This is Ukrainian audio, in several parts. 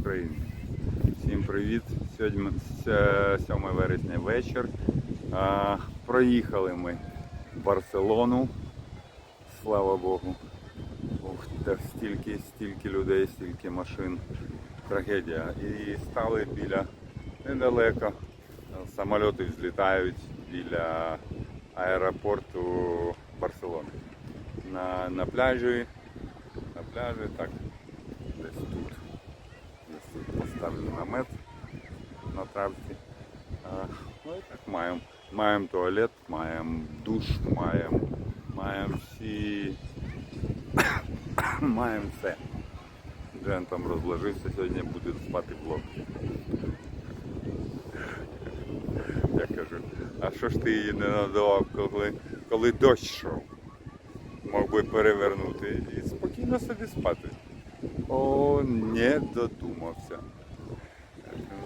українці! Всім привіт! Сьогодні 7 вересня вечір. А, проїхали ми в Барселону. Слава Богу. Ух, та стільки, стільки людей, стільки машин. Трагедія. І стали біля недалеко. Самольоти взлітають біля аеропорту Барселони. На, на пляжі. На пляжі, так, десь. Поставлю намет на травці. Ну і так маємо. Маємо туалет, маємо душ, маємо, маємо всі. маємо все. Джен там розложився, сьогодні буде спати в лодці. Я кажу, а що ж ти її не надавав, коли, коли дощ йшов? Мог би перевернути і спокійно собі спати. О, не додумався.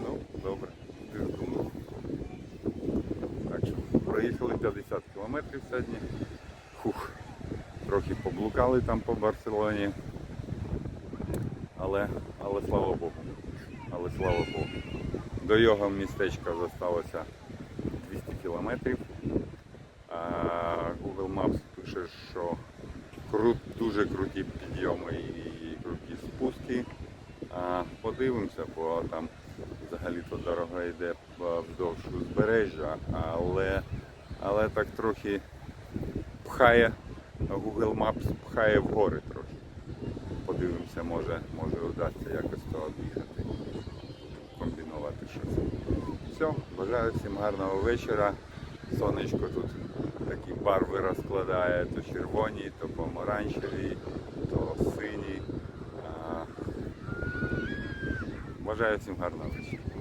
Ну, добре, ти думав. Так що проїхали 50 кілометрів сьогодні. Фух, трохи поблукали там по Барселоні. Але, але слава Богу. Але слава Богу. До його містечка залишилося 200 кілометрів. Google Maps пише, що крут, дуже круті підйоми і круті спуски. А, подивимося, бо там взагалі-то дорога йде вздовж узбережжя, але, але так трохи пхає, Google Maps пхає вгори трохи. Подивимося, може, може вдасться якось то об'їхати, комбінувати щось. Все, бажаю всім гарного вечора. Сонечко тут такі барви розкладає, то червоні, то помаранчеві, то сині. Бажаю всім гарного вечора.